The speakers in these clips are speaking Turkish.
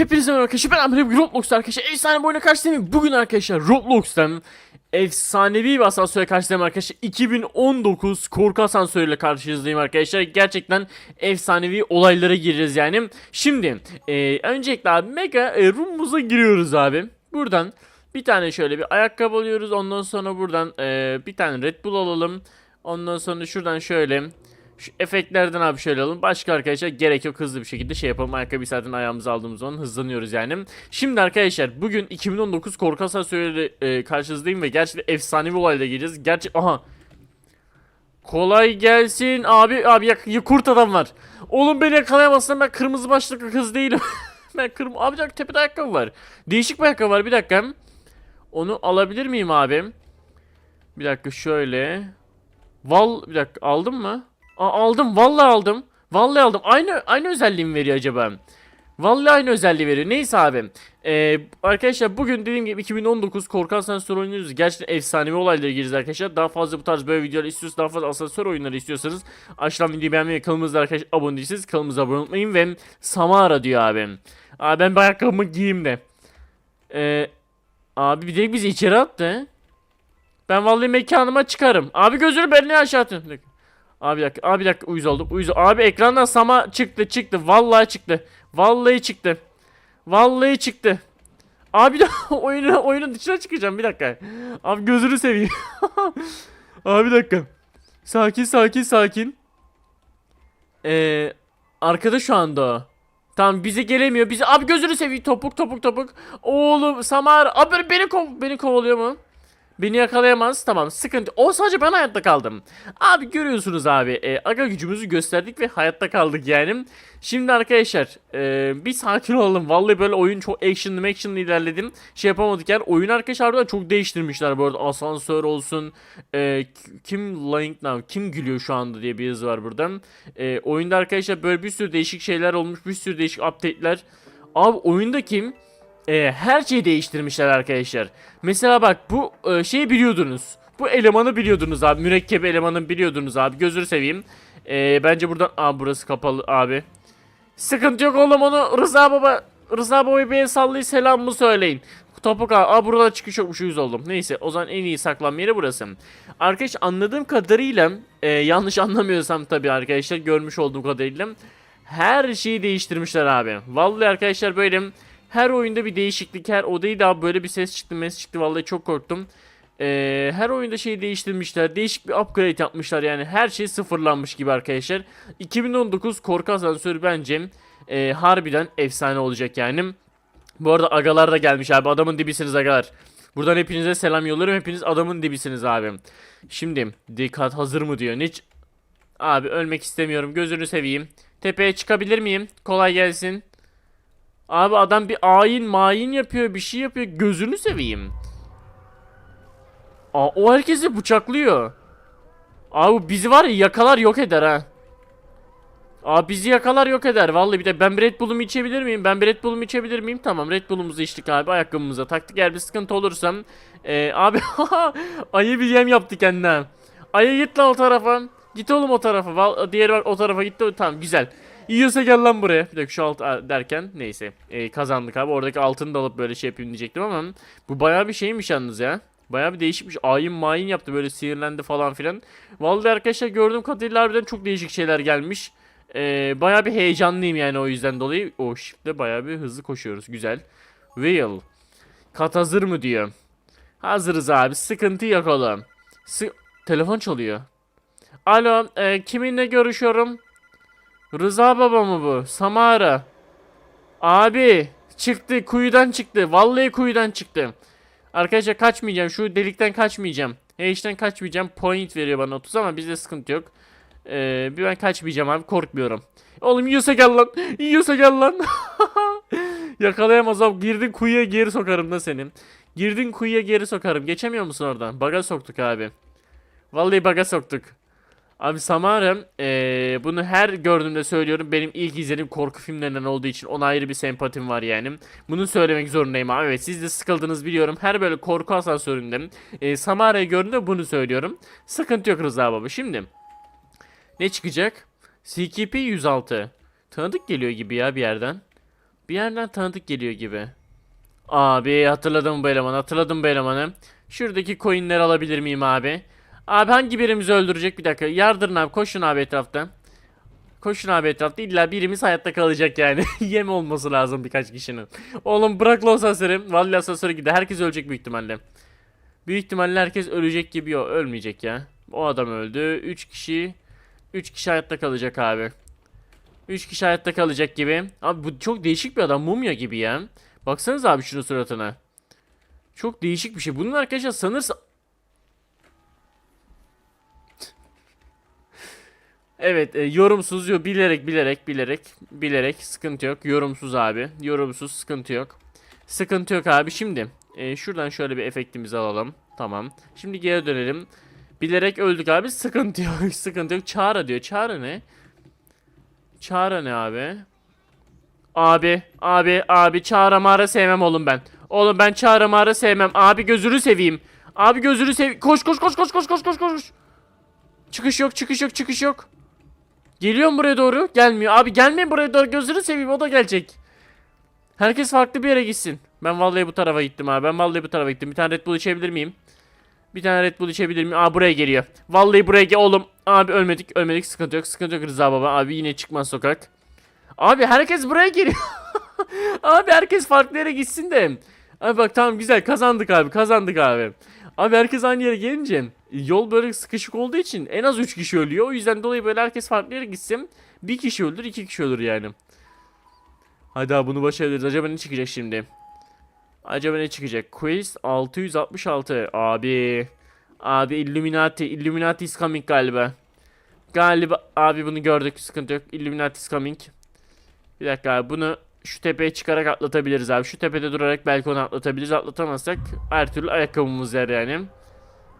Hepinize merhaba arkadaşlar ben Amir Roblox'ta arkadaşlar efsane bir oyuna karşılayayım Bugün arkadaşlar Roblox'tan efsanevi bir asansöre karşılayayım arkadaşlar. 2019 korku asansörüyle karşınızdayım arkadaşlar. Gerçekten efsanevi olaylara gireceğiz yani. Şimdi e, öncelikle abi mega e, room'umuza giriyoruz abi. Buradan bir tane şöyle bir ayakkabı alıyoruz. Ondan sonra buradan e, bir tane Red Bull alalım. Ondan sonra şuradan şöyle şu efektlerden abi şöyle alalım. Başka arkadaşlar gerek yok hızlı bir şekilde şey yapalım. Ayakkabı zaten ayağımıza aldığımız zaman hızlanıyoruz yani. Şimdi arkadaşlar bugün 2019 korku asansörüyle e, karşınızdayım ve gerçekten efsane bir olayla geleceğiz. Gerçi aha. Kolay gelsin abi. Abi ya kurt adam var. Oğlum beni yakalayamazsın ben kırmızı başlıklı kız değilim. ben kırmızı abi tepede ayakkabı var. Değişik bir ayakkabı var bir dakika. Onu alabilir miyim abi? Bir dakika şöyle. Val bir dakika aldım mı? Aa, aldım vallahi aldım. Vallahi aldım. Aynı aynı özelliği mi veriyor acaba? Vallahi aynı özelliği veriyor. Neyse abi. Ee, arkadaşlar bugün dediğim gibi 2019 korku asansör oynuyoruz. Gerçekten efsanevi olaylara gireceğiz arkadaşlar. Daha fazla bu tarz böyle videolar istiyorsanız, daha fazla asansör oyunları istiyorsanız aşağıdan videoyu beğenmeyi kanalımıza arkadaşlar abone değilseniz kanalımıza abone olmayı ve Samara diyor abi. Abi ben bir ayakkabımı giyeyim de. Ee, abi bir de bizi içeri attı. Ben vallahi mekanıma çıkarım. Abi gözünü beni aşağı atın. Abi dakika, abi dakika uyuz oldum. Uyuz Abi ekrandan sama çıktı çıktı. Vallahi çıktı. Vallahi çıktı. Vallahi çıktı. Abi de oyunu oyunun dışına çıkacağım bir dakika. Abi gözünü seveyim. abi dakika. Sakin sakin sakin. Ee, arkada şu anda o. Tamam bize gelemiyor. Bize abi gözünü seveyim topuk topuk topuk. Oğlum Samar abi beni kov beni kovalıyor mu? Beni yakalayamaz. Tamam sıkıntı. O sadece ben hayatta kaldım. Abi görüyorsunuz abi. E, aga gücümüzü gösterdik ve hayatta kaldık yani. Şimdi arkadaşlar e, bir sakin olalım. Vallahi böyle oyun çok actionlı actionlı ilerledim. Şey yapamadık yani. Oyun arkadaşlar harbiden çok değiştirmişler bu arada. Asansör olsun. E, kim lying now? Kim gülüyor şu anda diye bir yazı var buradan. E, oyunda arkadaşlar böyle bir sürü değişik şeyler olmuş. Bir sürü değişik update'ler. Abi oyunda kim? E, her şeyi değiştirmişler arkadaşlar. Mesela bak bu e, şeyi biliyordunuz. Bu elemanı biliyordunuz abi. Mürekkep elemanı biliyordunuz abi. Gözünü seveyim. E, bence buradan... Aa burası kapalı abi. Sıkıntı yok oğlum onu Rıza baba... Rıza baba bir sallayı selamımı söyleyin. Topuk abi. Aa burada çıkış yokmuş yüz oldum. Neyse o zaman en iyi saklanma yeri burası. Arkadaş anladığım kadarıyla e, yanlış anlamıyorsam tabii arkadaşlar görmüş olduğum kadarıyla her şeyi değiştirmişler abi. Vallahi arkadaşlar böyle her oyunda bir değişiklik her odayı da böyle bir ses çıktı mes çıktı vallahi çok korktum. Ee, her oyunda şey değiştirmişler değişik bir upgrade yapmışlar yani her şey sıfırlanmış gibi arkadaşlar. 2019 korku asansörü bence e, harbiden efsane olacak yani. Bu arada agalar da gelmiş abi adamın dibisiniz agalar. Buradan hepinize selam yollarım hepiniz adamın dibisiniz abi. Şimdi dikkat hazır mı diyor. Ne ç- Abi ölmek istemiyorum gözünü seveyim. Tepeye çıkabilir miyim? Kolay gelsin. Abi adam bir ayin mayin yapıyor bir şey yapıyor gözünü seveyim. Aa, o herkesi bıçaklıyor. Abi bizi var ya yakalar yok eder ha. Abi bizi yakalar yok eder vallahi bir de ben bir Red Bull'umu içebilir miyim? Ben bir Red Bull'umu içebilir miyim? Tamam Red Bull'umuzu içtik abi ayakkabımıza taktık eğer bir sıkıntı olursam. Ee, abi ayı bir yem yaptı kendine. Ayı git lan o tarafa. Git oğlum o tarafa. Val diğeri o tarafa gitti. Tamam güzel. Yiyorsa gel lan buraya. Bir dakika şu alt derken neyse Ee, kazandık abi. Oradaki altını da alıp böyle şey yapayım diyecektim ama bu bayağı bir şeymiş yalnız ya. Bayağı bir değişikmiş. Ayin mayin yaptı böyle sinirlendi falan filan. Vallahi arkadaşlar gördüğüm kadarıyla harbiden çok değişik şeyler gelmiş. Ee, bayağı bir heyecanlıyım yani o yüzden dolayı. O shift'le bayağı bir hızlı koşuyoruz. Güzel. Wheel. Kat hazır mı diyor. Hazırız abi. Sıkıntı yok oğlum. Sı- Telefon çalıyor. Alo, e, kiminle görüşüyorum? Rıza baba mı bu? Samara. Abi çıktı kuyudan çıktı. Vallahi kuyudan çıktı. Arkadaşlar kaçmayacağım. Şu delikten kaçmayacağım. H'den kaçmayacağım. Point veriyor bana 30 ama bizde sıkıntı yok. Ee, bir ben kaçmayacağım abi korkmuyorum. Oğlum yiyorsa gel lan. Yiyorsa gel lan. Yakalayamaz abi. Girdin kuyuya geri sokarım da senin. Girdin kuyuya geri sokarım. Geçemiyor musun oradan? Baga soktuk abi. Vallahi baga soktuk. Abi Samara eee, bunu her gördüğümde söylüyorum benim ilk izlediğim korku filmlerinden olduğu için ona ayrı bir sempatim var yani. Bunu söylemek zorundayım abi. Evet siz de sıkıldınız biliyorum. Her böyle korku asansöründe eee Samara'yı gördüğümde bunu söylüyorum. Sıkıntı yok Rıza baba. Şimdi ne çıkacak? CKP 106. Tanıdık geliyor gibi ya bir yerden. Bir yerden tanıdık geliyor gibi. Abi hatırladım bu elemanı hatırladım bu elemanı. Şuradaki coinleri alabilir miyim abi? Abi hangi birimizi öldürecek bir dakika. Yardırın abi koşun abi etrafta. Koşun abi etrafta illa birimiz hayatta kalacak yani. Yem olması lazım birkaç kişinin. Oğlum bırak lan asansörü. Vallahi asansöre gider. Herkes ölecek büyük ihtimalle. Büyük ihtimalle herkes ölecek gibi yok. Ölmeyecek ya. O adam öldü. 3 kişi 3 kişi hayatta kalacak abi. 3 kişi hayatta kalacak gibi. Abi bu çok değişik bir adam. Mumya gibi ya. Baksanız abi şunun suratına. Çok değişik bir şey. Bunun arkadaşlar sanırsa... Evet e, yorumsuz yo bilerek bilerek bilerek bilerek sıkıntı yok. Yorumsuz abi. Yorumsuz sıkıntı yok. Sıkıntı yok abi. Şimdi e, şuradan şöyle bir efektimizi alalım. Tamam. Şimdi geri dönelim. Bilerek öldük abi. Sıkıntı yok. sıkıntı yok. Çağrı diyor. Çağrı ne? Çağrı ne abi? Abi, abi, abi çağrı mağara sevmem oğlum ben. Oğlum ben çağrı mağara sevmem. Abi gözünü seveyim. Abi gözünü sev... Koş koş koş koş koş koş koş koş. Çıkış yok, çıkış yok, çıkış yok. Geliyor mu buraya doğru? Gelmiyor. Abi gelmeyin buraya doğru. Gözünü seveyim o da gelecek. Herkes farklı bir yere gitsin. Ben vallahi bu tarafa gittim abi. Ben vallahi bu tarafa gittim. Bir tane Red Bull içebilir miyim? Bir tane Red Bull içebilir miyim? Aa buraya geliyor. Vallahi buraya gel oğlum. Abi ölmedik. Ölmedik. Sıkıntı yok. Sıkıntı yok Rıza baba. Abi yine çıkmaz sokak. Abi herkes buraya geliyor. abi herkes farklı yere gitsin de. Abi bak tamam güzel kazandık abi. Kazandık abi. Abi herkes aynı yere gelince yol böyle sıkışık olduğu için en az 3 kişi ölüyor. O yüzden dolayı böyle herkes farklı yere gitsin. Bir kişi öldür, iki kişi ölür yani. Hadi bunu başarabiliriz. Acaba ne çıkacak şimdi? Acaba ne çıkacak? Quest 666. Abi. Abi Illuminati. Illuminati is coming galiba. Galiba abi bunu gördük. Sıkıntı yok. Illuminati is coming. Bir dakika abi bunu şu tepeye çıkarak atlatabiliriz abi. Şu tepede durarak belki onu atlatabiliriz. Atlatamazsak her türlü ayakkabımız yer yani.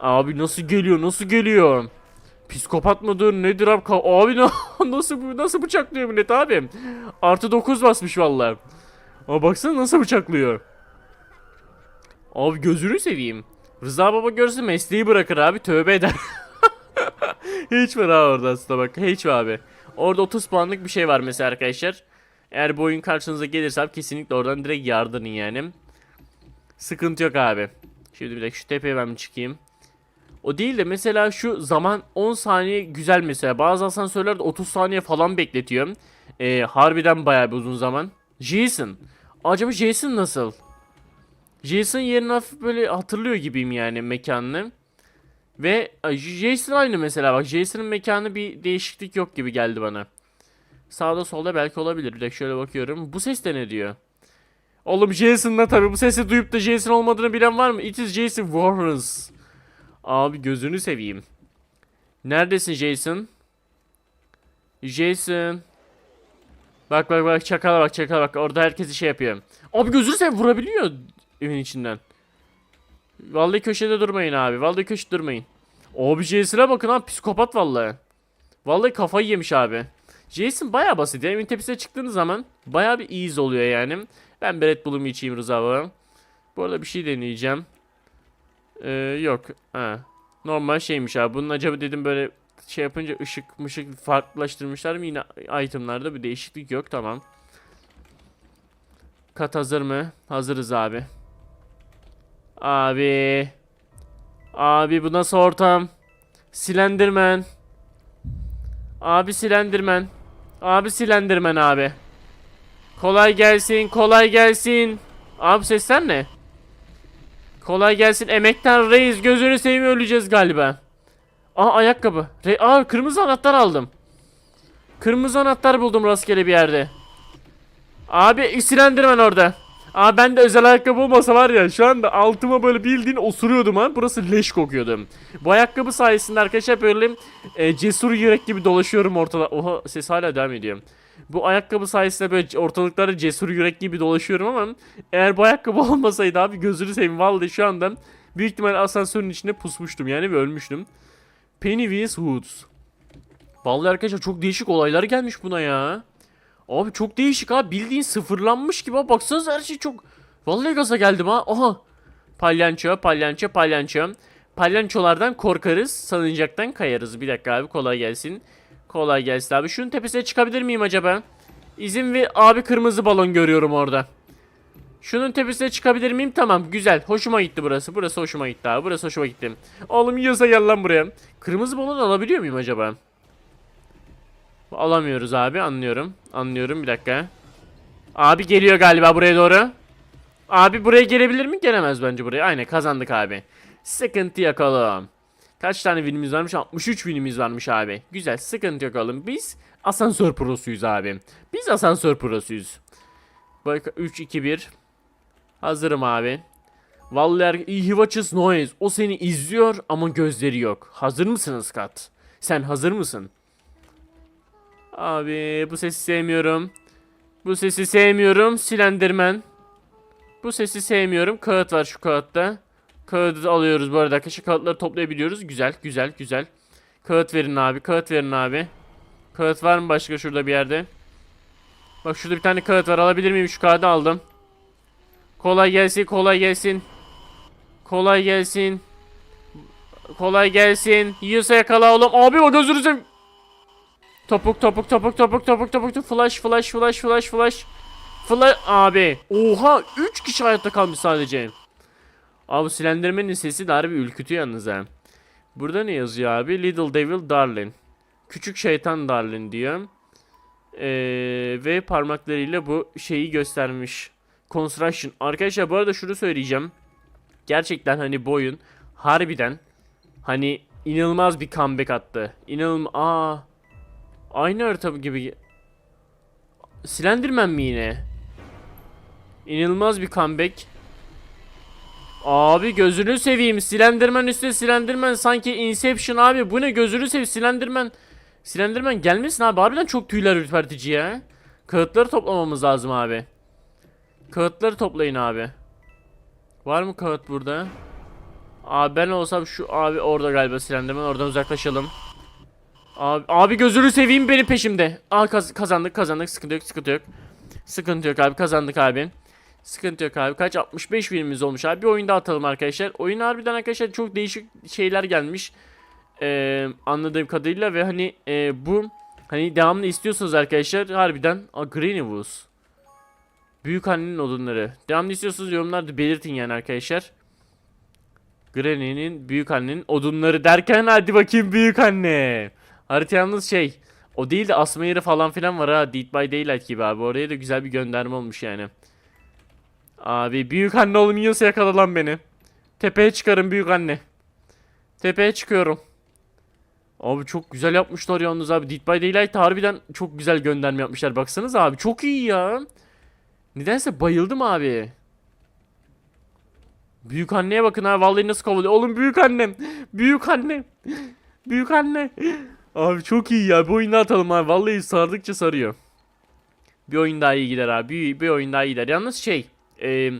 Abi nasıl geliyor? Nasıl geliyor? Psikopat mıdır? Nedir abi? Abi na- nasıl nasıl bıçaklıyor millet abi? Artı 9 basmış vallahi. Ama baksana nasıl bıçaklıyor. Abi gözünü seveyim. Rıza baba görse mesleği bırakır abi tövbe eder. Hiç var abi orada aslında bak. Hiç var abi. Orada 30 puanlık bir şey var mesela arkadaşlar. Eğer bu oyun karşınıza gelirse abi kesinlikle oradan direkt yardırın yani. Sıkıntı yok abi. Şimdi bir dakika şu tepeye ben çıkayım. O değil de mesela şu zaman 10 saniye güzel mesela. Bazı asansörlerde 30 saniye falan bekletiyor. Ee, harbiden bayağı bir uzun zaman. Jason. Acaba Jason nasıl? Jason yerini hafif böyle hatırlıyor gibiyim yani mekanını. Ve Jason aynı mesela bak Jason'ın mekanı bir değişiklik yok gibi geldi bana. Sağda solda belki olabilir. Bir dakika şöyle bakıyorum. Bu ses de ne diyor? Oğlum Jason'la tabii bu sesi duyup da Jason olmadığını bilen var mı? It is Jason Warrens. Abi gözünü seveyim. Neredesin Jason? Jason. Bak bak bak çakala bak çakala bak orada herkes şey yapıyor. Abi gözünü seveyim vurabiliyor evin içinden. Vallahi köşede durmayın abi. Vallahi köşede durmayın. Abi Jason'a bakın abi psikopat vallahi. Vallahi kafayı yemiş abi. Jason baya basit ya. Evin tepesine çıktığınız zaman baya bir ease oluyor yani. Ben Red Bull'umu içeyim Rıza baba. Bu arada bir şey deneyeceğim. Ee, yok. Ha. Normal şeymiş abi. Bunun acaba dedim böyle şey yapınca ışık mışık farklılaştırmışlar mı? Yine itemlarda bir değişiklik yok. Tamam. Kat hazır mı? Hazırız abi. Abi. Abi bu nasıl ortam? Slenderman. Abi Slenderman. Abi Slenderman abi. Kolay gelsin, kolay gelsin. Abi sesler ne? Kolay gelsin emektar reis gözünü seveyim öleceğiz galiba. Aa ayakkabı. Re Aa kırmızı anahtar aldım. Kırmızı anahtar buldum rastgele bir yerde. Abi Slenderman orada. Aa ben de özel ayakkabı olmasa var ya şu anda altıma böyle bildiğin osuruyordum ha. Burası leş kokuyordu. Bu ayakkabı sayesinde arkadaşlar böyle e, cesur yürek gibi dolaşıyorum ortada. Oha ses hala devam ediyor. Bu ayakkabı sayesinde böyle ortalıklarda cesur yürek gibi dolaşıyorum ama eğer bu ayakkabı olmasaydı abi gözünü seveyim vallahi şu anda büyük ihtimalle asansörün içinde pusmuştum yani ve ölmüştüm. Pennywise Woods. Vallahi arkadaşlar çok değişik olaylar gelmiş buna ya. Abi çok değişik ha bildiğin sıfırlanmış gibi ha baksanıza her şey çok Vallahi gaza geldim ha aha Palyanço palyanço palyanço Palyançolardan korkarız salıncaktan kayarız Bir dakika abi kolay gelsin Kolay gelsin abi şunun tepesine çıkabilir miyim acaba İzin ve abi kırmızı balon görüyorum orada. Şunun tepesine çıkabilir miyim? Tamam güzel. Hoşuma gitti burası. Burası hoşuma gitti abi. Burası hoşuma gitti. Oğlum yiyorsa gel lan buraya. Kırmızı balon alabiliyor muyum acaba? Alamıyoruz abi anlıyorum. Anlıyorum bir dakika. Abi geliyor galiba buraya doğru. Abi buraya gelebilir mi? Gelemez bence buraya. Aynen kazandık abi. Sıkıntı yok oğlum. Kaç tane winimiz varmış? 63 winimiz varmış abi. Güzel sıkıntı yok oğlum. Biz asansör prosuyuz abi. Biz asansör prosuyuz. Bak 3 2 1. Hazırım abi. Vallahi he watches noise. O seni izliyor ama gözleri yok. Hazır mısın Skat? Sen hazır mısın? Abi bu sesi sevmiyorum. Bu sesi sevmiyorum. Slenderman. Bu sesi sevmiyorum. Kağıt var şu kağıtta. Kağıdı alıyoruz bu arada arkadaşlar. Kağıtları toplayabiliyoruz. Güzel, güzel, güzel. Kağıt verin abi. Kağıt verin abi. Kağıt var mı başka şurada bir yerde? Bak şurada bir tane kağıt var. Alabilir miyim? Şu kağıdı aldım. Kolay gelsin, kolay gelsin. Kolay gelsin. Kolay gelsin. Yiyorsa yakala oğlum. Abi o gözünü seveyim. Topuk topuk topuk topuk topuk topuk topuk. Flash flash flash flash flash. Flash abi. Oha 3 kişi hayatta kalmış sadece. Abi Slenderman'in sesi de harbi ürkütüyor yalnız ha. Burada ne yazıyor abi? Little Devil Darling. Küçük şeytan Darling diyor. Ee, ve parmaklarıyla bu şeyi göstermiş. Construction. Arkadaşlar bu arada şunu söyleyeceğim. Gerçekten hani bu oyun harbiden hani inanılmaz bir comeback attı. İnanılmaz aa Aynı harita gibi. Slenderman mi yine? İnanılmaz bir comeback. Abi gözünü seveyim. Slenderman üstüne Slenderman sanki Inception abi. Bu ne gözünü seveyim Slenderman. Slenderman gelmesin abi. Harbiden çok tüyler ürpertici ya. Kağıtları toplamamız lazım abi. Kağıtları toplayın abi. Var mı kağıt burada? Abi ben olsam şu abi orada galiba Slenderman. Oradan uzaklaşalım. Abi, abi gözünü seveyim benim peşimde. Aa kaz- kazandık kazandık sıkıntı yok sıkıntı yok. Sıkıntı yok abi kazandık abi. Sıkıntı yok abi. Kaç 65 filmimiz olmuş abi. Bir oyunda atalım arkadaşlar. Oyun harbiden arkadaşlar çok değişik şeyler gelmiş. Ee, anladığım kadarıyla ve hani e, bu hani devamlı istiyorsanız arkadaşlar harbiden A Greenwood. Büyük annenin odunları. Devamlı istiyorsanız yorumlarda belirtin yani arkadaşlar. Granny'nin büyük annenin odunları derken hadi bakayım büyük anne. Harita yalnız şey o değil de asma yeri falan filan var ha Dead by Daylight gibi abi oraya da güzel bir gönderme olmuş yani. Abi büyük anne oğlum yiyorsa yakala lan beni. Tepeye çıkarım büyük anne. Tepeye çıkıyorum. Abi çok güzel yapmışlar yalnız abi. Dead by Daylight harbiden çok güzel gönderme yapmışlar. Baksanız abi çok iyi ya. Nedense bayıldım abi. Büyük anneye bakın ha vallahi nasıl kovalıyor. Oğlum büyük annem. Büyük annem. büyük anne. Abi çok iyi ya. Bir oyun daha atalım abi. Vallahi sardıkça sarıyor. Bir oyun daha iyi gider abi. Bir, bir oyun daha iyi gider. Yalnız şey. E,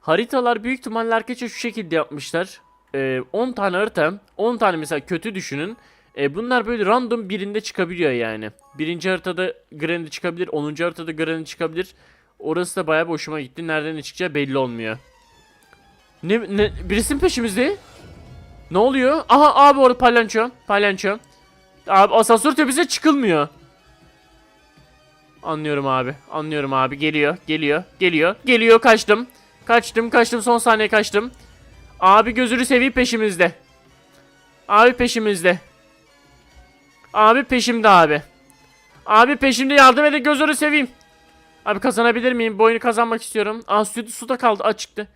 haritalar büyük ihtimalle arkadaşlar şu şekilde yapmışlar. E, 10 tane harita. 10 tane mesela kötü düşünün. E, bunlar böyle random birinde çıkabiliyor yani. Birinci haritada Granny çıkabilir. 10. haritada Granny çıkabilir. Orası da bayağı bir hoşuma gitti. Nereden ne çıkacağı belli olmuyor. Ne, ne birisinin peşimizde. Ne oluyor? Aha abi orada palyanço. Palyanço. Abi asansör tepesine çıkılmıyor. Anlıyorum abi. Anlıyorum abi. Geliyor. Geliyor. Geliyor. Geliyor. Kaçtım. Kaçtım. Kaçtım. Son saniye kaçtım. Abi gözünü seveyim peşimizde. Abi peşimizde. Abi peşimde abi. Abi peşimde yardım edin gözünü seveyim. Abi kazanabilir miyim? Bu kazanmak istiyorum. Aa su, su da kaldı. Açıktı.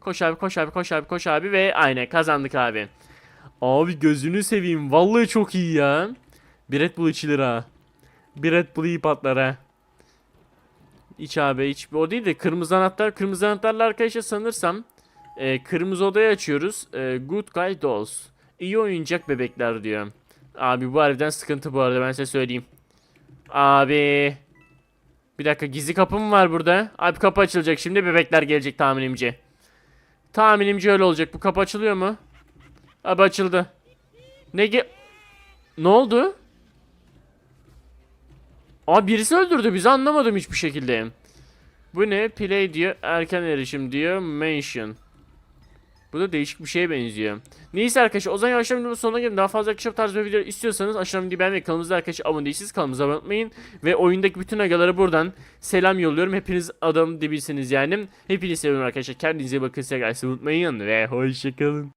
Koş abi koş abi koş abi koş abi ve aynen kazandık abi. Abi gözünü seveyim. Vallahi çok iyi ya. Bir Red Bull içilir ha. Bir Red Bull iyi patlar ha. İç abi iç. O değil de kırmızı anahtar. Kırmızı anahtarla arkadaşlar sanırsam e, kırmızı odayı açıyoruz. E, good Guy Dolls. İyi oyuncak bebekler diyor. Abi bu harbiden sıkıntı bu arada ben size söyleyeyim. Abi. Bir dakika gizli kapı mı var burada? Abi kapı açılacak şimdi bebekler gelecek tahminimce. Tahminimce öyle olacak. Bu kapı açılıyor mu? Abi açıldı. Ne ge... Ne oldu? Aa birisi öldürdü bizi anlamadım hiçbir şekilde. Bu ne? Play diyor. Erken erişim diyor. Mention. Bu da değişik bir şeye benziyor. Neyse arkadaşlar o zaman yavaştan videonun sonuna gelin. Daha fazla akışap tarzı videolar istiyorsanız aşağıdan videoyu beğenmeyi kanalımıza arkadaşlar abone değilsiniz kanalımıza abone olmayın. Ve oyundaki bütün agalara buradan selam yolluyorum. Hepiniz adam dibisiniz yani. Hepinizi seviyorum arkadaşlar. Kendinize bakın. Size unutmayın ve hoşçakalın.